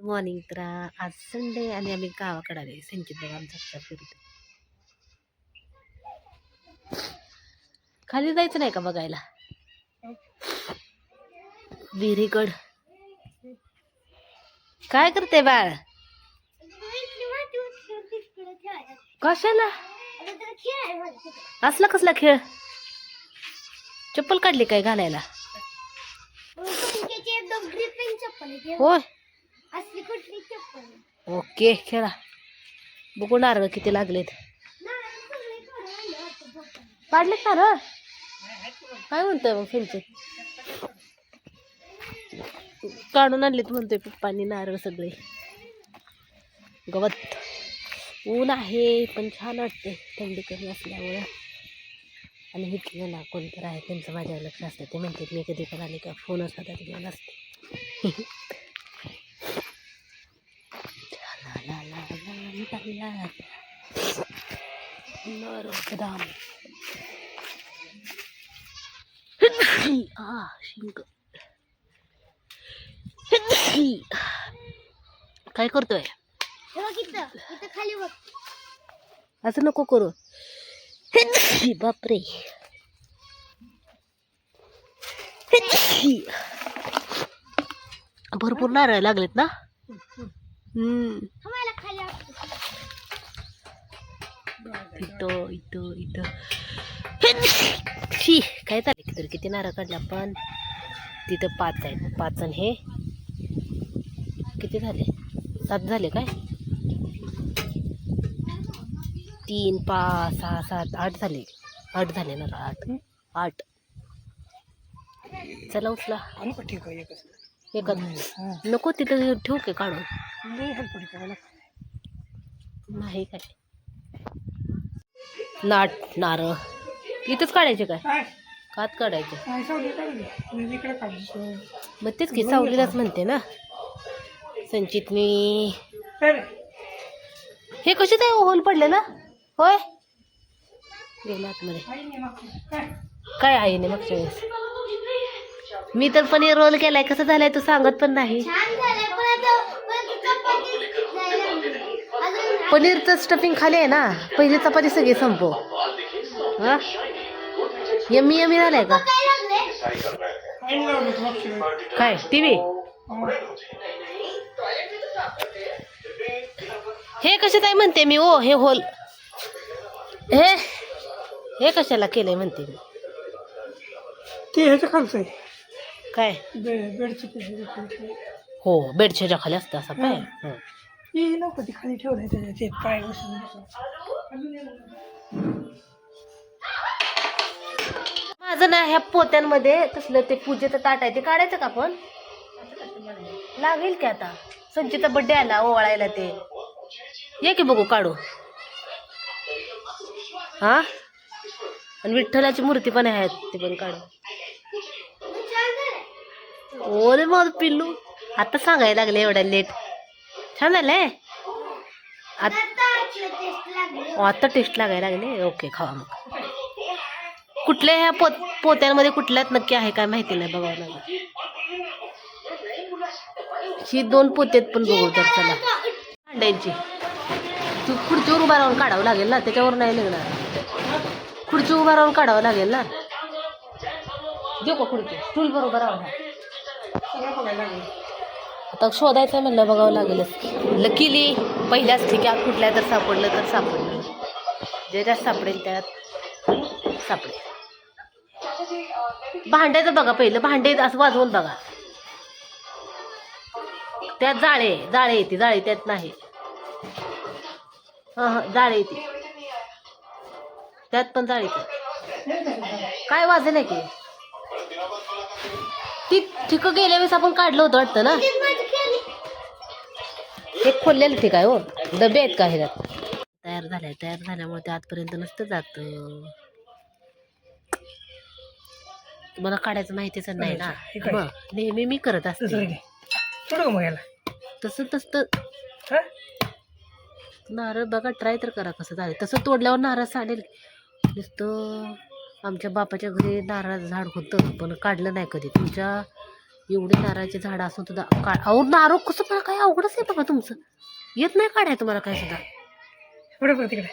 Morning तर आज Sunday आणि आम्ही गावाकडे आले. संचित बघा आमचा फिरतो. खाली जायचं नाही का बघायला? विहिरीकड. काय करते बाळ? कशाला? असला कसला खेळ? चप्पल काढली काय घालायला? होय. असली कुठली चप्पल? ओके खेळा. बघू नारळ किती लागलेत. पाडलेत नारळ काय म्हणतोय मग संचित काढून आणलेत म्हणतोय पप्पांनी नारळ सगळे. गवत. ऊन आहे पण छान वाटते थंडी कमी असल्यामुळं. आणि इथलं ना कोणतर आहे त्यांचं माझ्यावर लक्ष असतं. ते म्हणतात मी कधी पण आले का? फोनच हातात घेऊन असते. ला ला ला. नरकदाम आ शिंक काय करतोय? हे बघ खाली बघ असं नको करू. बापरे. भरपूर नारळ लागलेत ना? हम्म आम्हाला खाली असतो इथं इथं इथं. शी काय चालेल तर किती नारळ काढले आपण? तिथं पाच आहेत. पाच आणि हे. किती झाले? सात झाले काय? तीन पाच सहा सात आठ झाले. आठ झाले ना आठ? आठ. चला उचला. आणू का ठीक आहे एकच. एकच. नको तिथं ठेवू के काढून. नाही काय. नाट नारळ. इथंच काढायचे काय? कात काढायचे. काय सावली काढली मी इकडे काढली मग तेच की सावलीलाच म्हणते ना. संचितनी. हे कसे काय होल पडले ना? होय? गेला आतमध्ये. काय? काय आहे नाही मागच्या वेळेस? मी तर पनीर रोल केलाय. कसं झालाय तू सांगत पण नाही. पनीरचं स्टफिंग खाली आहे ना पहिली चपाती सगळी संपव. हा? यम्मी यम्मी झालाय का? काय. काय टीव्ही? हा. कशात आहे म्हणते मी ओ हे होल. हे हे कशाला केलंय म्हणते मी? ते ह्याच्या खालचं आहे. काय? बे बेडचं ते खाली हो बेडशेच्या खाली असतं असं काय? हं. ही नको ती खाली ठेवलंय त्याच्या ते पाय बसून बसून. माझं ना ह्या पोत्यांमध्ये तसलं ते पूजेचं ताट आहे ते काढायचं का आपण? लागेल की आता. संचिता बड्डे आला ओवाळायला ते. ये की बघू काढू. हा? आणि विठ्ठलाची मूर्ती पण आहेत ते पण काढू. छान रे ओरे मग पिल्लू. आता सांगायला लागले एवढ्या लेट छान झालंय आत- आता टेस्ट लागायला लागले? ओके खावा मग. कुठल्या ह्या पोत पोत्यांमध्ये कुठल्यात नक्की आहे काय माहिती नाही बघावं लागेल. ही दोन पोत्यात पण बघू तर चला. भांड्यांची. तू खुर्चीवर उभा राहून काढावं लागेल ना त्याच्यावर नाही निघणार. खुर्ची उभा राहून काढावं लागेल ना. देऊ का खुर्ची? स्टूलवर उभा राहून. सगळं बघायला लागलं. आता शोधायचं म्हणलं बघावं लागेलच. लकीली पहिल्याच ठिकाण कुठल्या तर सापडलं तर सापडलं. ज्याच्यात सापडेल त्यात सापडेल. भांड्याचं बघा पहिलं भांडे असं वाजवून बघा. त्यात जाळे जाळे येते जाळे त्यात नाही. हा हा जाळे येते. त्यात पण जाळे येते. काय वाजेल की? ती ठिक गेल्या वेळेस आपण काढलं होतं वाटतं ना? हे खोललेलं ठीक आहे हो. डबे आहेत का ह्याच्यात? तयार झालाय तयार झाल्यामुळे ते आतपर्यंत नसतं जात. तुम्हाला काढायचं माहितीच नाही ना? हे काय? मग नेहमी मी करत तसं असते. सोड गं मग याला? तसं तसं हा? नारळ बघा ट्राय तर करा कसं झालं. तसं तोडल्यावर नारळ साडेल नुसतं आमच्या बापाच्या घरी नारळाचं झाड होतं पण काढलं नाही कधी. तुमच्या एवढे नारळाचे झाड असून सुद्धा का अहो नारळ कसं मला काय अवघडच आहे बघा तुमचं? येत नाही काढाय तुम्हाला काय सुद्धा. बघ तिकडे.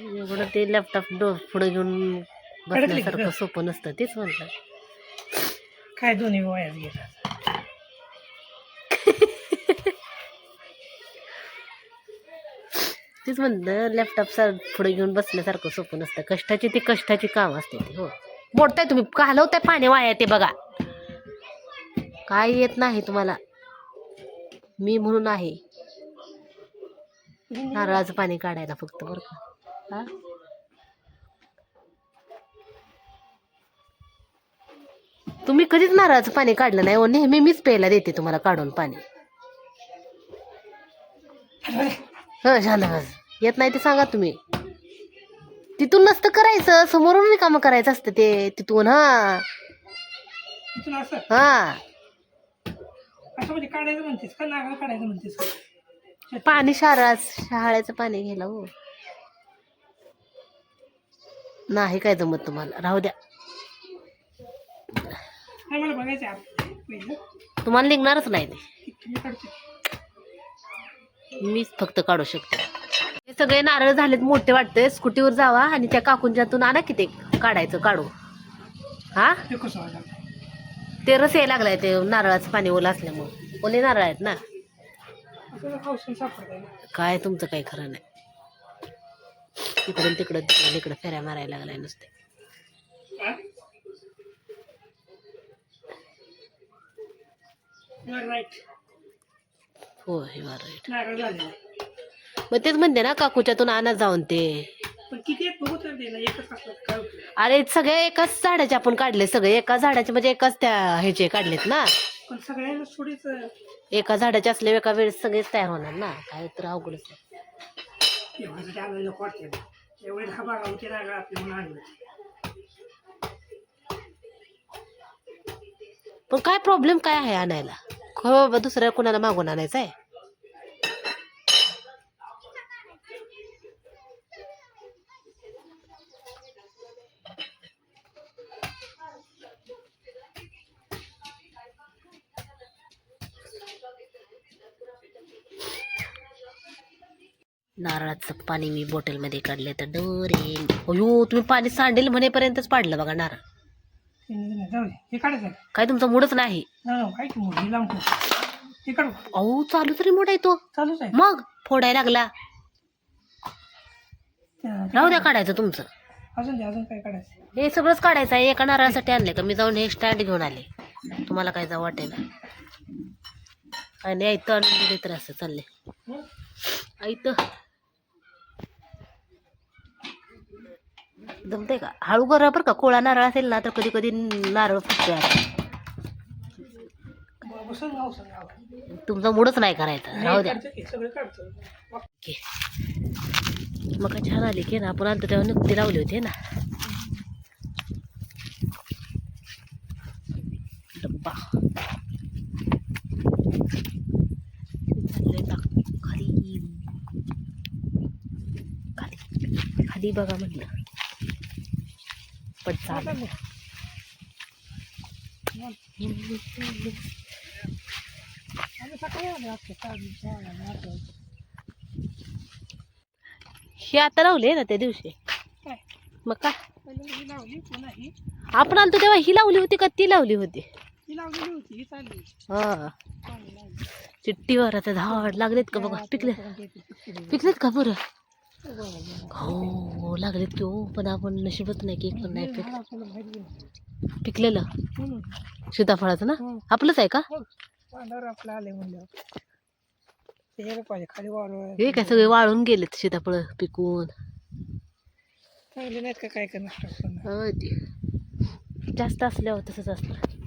एवढं ते लॅपटॉप डो पुढे घेऊन बसण्यासारखं? सोपं नसतं तेच म्हटलं काय दोन्ही गेला तेच म्हणलं लॅपटॉप सर पुढे घेऊन बसण्यासारखं सोपं नसतं कष्टाची ती कष्टाची काम असते ती हो. मोडताय तुम्ही घालवताय पाणी वाया ते बघा. काय येत नाही तुम्हाला. मी म्हणून आहे. नारळाचं पाणी काढायला फक्त बरं का. हा? तुम्ही कधीच नारळाचं पाणी काढलं नाही हो. नेहमी मीच प्यायला देते तुम्हाला काढून पाणी. ह शांत बस येत नाही ते सांगा तुम्ही. तिथून नसतं करायचं समोरून कामं करायचं असतं ते तिथून हा. असं? हा. असं म्हणजे काढायचं म्हणतेस का? नारळ काढायचं म्हणतेस का? पाणी शाळा शाळेचं पाणी घ्यायला हो. नाही काय जमत तुम्हाला. राहू द्या. नाही मला बघायचं आहे आप- पहिलं. तुम्हाला निघणारच नाही ते. की तुम्ही काढते. मीच फक्त काढू शकते. हे सगळे नारळ झालेत मोठे वाटते स्कूटीवर जावा आणि त्या काकूंच्यातून आणा की ते काढायचं काढू हा? ते रस यायला लागलाय ते नारळाचं पाणी ओलं असल्यामुळे. ओले नारळ आहेत ना? काय तुमचं काही खरं नाही. इकडून तिकडं तिकडून इकडं फेऱ्या मारायला लागलाय नुसते. हा? हो हे मग तेच म्हणते ना काकूच्यातून आणा जाऊन ते. पण किती आहेत बघू तर दे ना एकच असलं तर काय उपयोग? अरे सगळे एकाच झाडाचे आपण काढले सगळे एका झाडाचे म्हणजे एकाच त्या ह्याचे काढलेत ना. पण सगळ्यांना थोडीच एका झाडाचे असले एका वेळेस सगळेच तयार होणार ना. काय तर अवघडच आहे. एवढ्यासाठी आलेलं नको वाटते एवढे दहा बारा होते नारळ आपले म्हणून आणले पण काय प्रॉब्लेम काय आहे आणायला? खरं बाबा दुसऱ्या कोणाला मागून आणायचं आहे नारळाचं पाणी मी बॉटलमध्ये काढले तर डरे. अयो तुम्ही पाणी सांडेल म्हणेपर्यंतच पाडलं बघा नारळ. जाऊ दे हे काढायचं आहे. काय तुमचा मूडच नाही? काय की मोठी लांब ठेव. हे काढू अहो चालू तरी मोठा येतो चालूच आहे मग फोडायला लागला. त्या- राहू द्या काढायचं तुमचं. अजून दे अजून काय काढायचं हे सगळंच काढायचं आहे. एका नारळासाठी आणले का? मी जाऊन हे स्टँड घेऊन आले. तुम्हाला काय जाऊ वाटेल आणि ऐतं आणून दिले तर असं चालले हं? ऐतं जमते का? हळू करा बरं का? कोळा नारळ असेल ना तर कधी कधी नारळ आपण. तुमचा मूडच नाही करायचा. राहू द्या. मग छान आली की ना. आपण आलतो तेव्हा नुकती लावली होती ना. डब्बा. खाली. खाली बघा म्हटलं. हे आता लावले ना त्या दिवशी. मग का? आपण आलतो तेव्हा ही लावली होती का ती लावली होती? ही. चिट्टीवर आता झाड लागलेत का बघा? पिकले. पिकलेत का बरं? हो लागलेत की हो पण आपण नशीबच नाही की एक पण नाही पिक पिकलेलं? सीताफळाचं ना? आपलंच आहे का? पांढर आपलं आले म्हणलं. हे खाली वाळू हे काय सगळे वाळून गेलेत सीताफळ पिकून. चांगले नाहीत का काय करणार जास्त असल्यावर तसंच असतं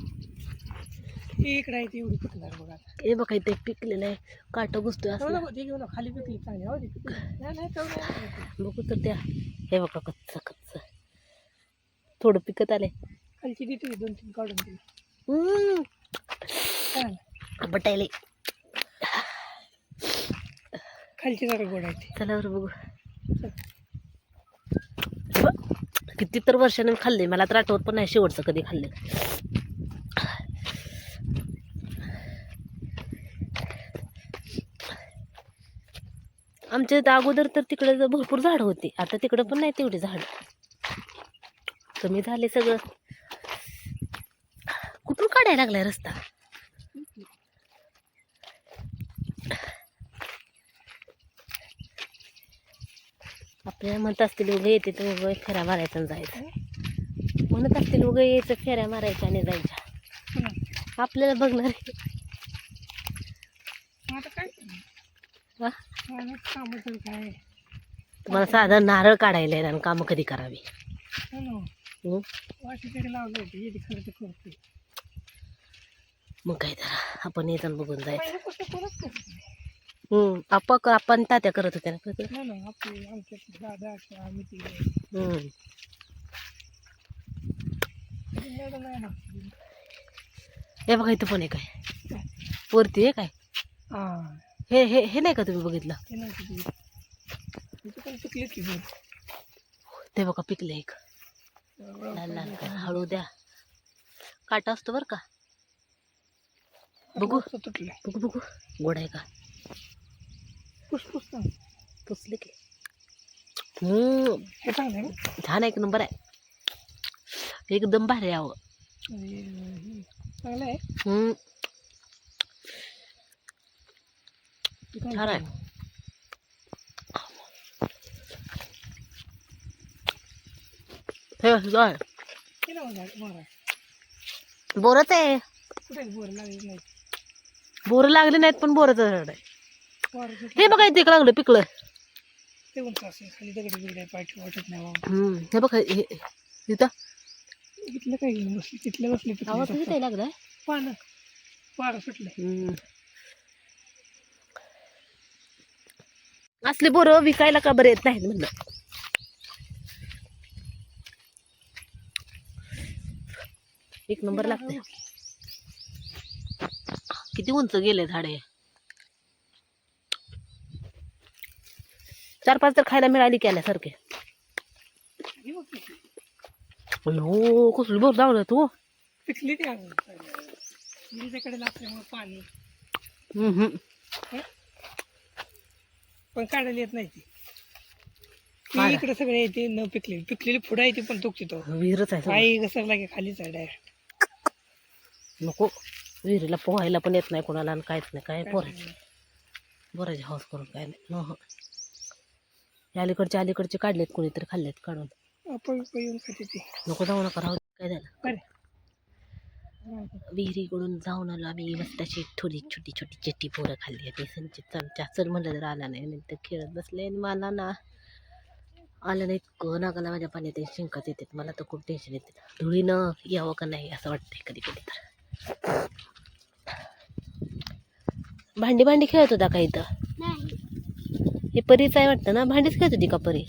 ही इकडे आहे ती एवढी पिकणार बघा. आता. हे बघा ते पिकलेलं आहे. काट घुसतोय हो असं ते खाली पिकली चांगली हो. नाही. बघू तर त्या. हे बघा कच्च कच्च. थोडं पिकत आलंय. खालची देते दोन तीन काढून दिली बटायले. खालची जरा गोड आहे चला बरं बघू. किती तर वर्षाने खाल्ले मला तर आठवत पण नाही शेवटचं कधी खाल्ले. आमच्या इथं अगोदर तर तिकडे भरपूर झाडं होती आता तिकडं पण नाही तेवढी झाडं. कमी झाले सगळं. कुठून काढायला लागलाय रस्ता? आपल्याला म्हणत असतील उगं येते तर उगं फेऱ्या मारायचं आणि जायचं. म्हणत असतील उगं यायचं फेऱ्या मारायच्या आणि जायच्या. आपल्याला बघणार आहे. आता काय? तुम्हाला साधं नारळ काढायला येणार कामं कधी करावी? हो हं? येते मग काय तर आपण येताना बघून जायचं. पहिलं कसं कोणच करत नाही हम्म आपा आपण तात्या करत होत्या ना ना हे. बघा इथं पण आहे. काय? वरती आहे. काय हां हे हे नाही का तुम्ही बघितलं? ते नाही किती तिथे पण चुकलेच की ते बघा पिकले एक. लाल लाल काय हळू द्या. काटा असतो बरं का? बघू. तुटले बघू बघू. गोड आहे का? पुसपुस ना. पुसले की. हम्म. हे चांगलं आहे ना? छान एक नंबर आहे. एकदम भारी आहे अहो हे. चांगलं आहे. हम्म ते काय छान आहे. बोरच आहे बोर लागले लागले नाहीत पण बोरच झाड आहे हे बघा इथे लागलं पिकलं हे बघा बसली तिथलं बसली तिथलं लागलाय पानं पानं सुटले असले बोरं विकायला का बरं येत नाहीत म्हणलं? एक नंबर लागते किती उंच गेले झाडे चार पाच तर खायला मिळाली की आल्यासारखे हे कसली बोर लावलं तू. पिकली ती अगं विहिरीच्याकडे लागल्यामुळे पाणी. हम्म, हम्म. पण काढायला येत नाही ती. इकडे सगळे येते न पिकलेली. पिकलेली फुडा येते पण तुकची तो. विहीरच आहे सगळं. काही कसं लागे खालीच आहे डायरेक्ट नको. विहिरीला पोहायला पण येत नाही कोणाला आणि काहीच नाही. काय पोरायचं? बोराचे हौस करून काय नाही. हो. हे अलीकडचे अलीकडचे काढलेत कोणीतरी खाल्लेत काढून. आपण येऊन खाते ती. नको जाऊ नका राहू दे. काय झालं? बरं. विहिरीकडून जाऊन आलो आम्ही. अशी थोडी छोटी छोटी चिट्टी पोरं खाल्ली. आहे संचित चमचा चल म्हणलं तर आला नाही. नंतर खेळत बसले. आणि मला ना आलं नाही. इतकं नागाला माझ्या पाण्यात शिंकात येते मला तर खूप टेन्शन येते. धुळीनं यावं का नाही असं वाटतंय कधी कधी तर. भांडी भांडी खेळत होता का इथं? हे परीच आहे वाटतं ना? भांडीच खेळत होती का परी?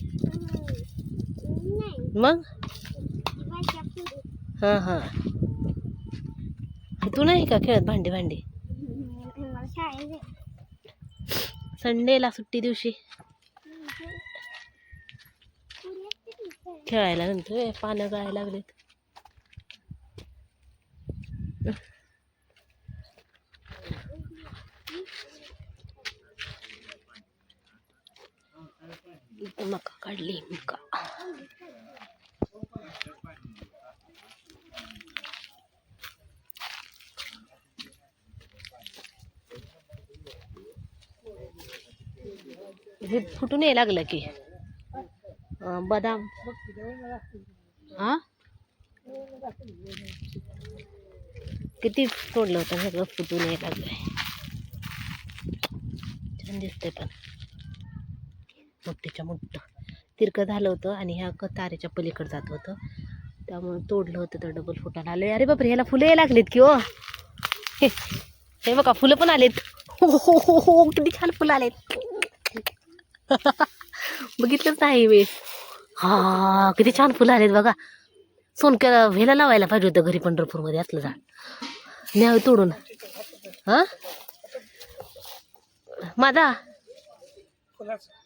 मग? हां हां. तू नाही का खेळत भांडी भांडी? संडेला सुट्टी दिवशी. खेळायला नंतर पानं गळायला लागलेत. इथं मका काढली मका. हे फुटून यायला लागलं की. बदाम. हा? किती तोडलं होतं सगळं फुटून यायला लागलंय. छान दिसतंय पण. मोठ्याच्या मोठं. तिरकं झालं होतं आणि ह्या तारेच्या पलीकडे जात होतं. त्यामुळे तोडलं होतं तर डबल फुटायला आलं अरे बापरे ह्याला फुलं यायला लागलीत की ओ हे हे बघा फुलं पण आलेत. हो हो हो हो, हो किती छान फुलं आलेत. बघितलंच नाही मी. हा किती छान फुलं आलेत बघा. सोनक्या व्हेला लावायला पाहिजे होतं घरी पंढरपूरमध्ये असलं झाड. न्यावं तोडून. हा? माझा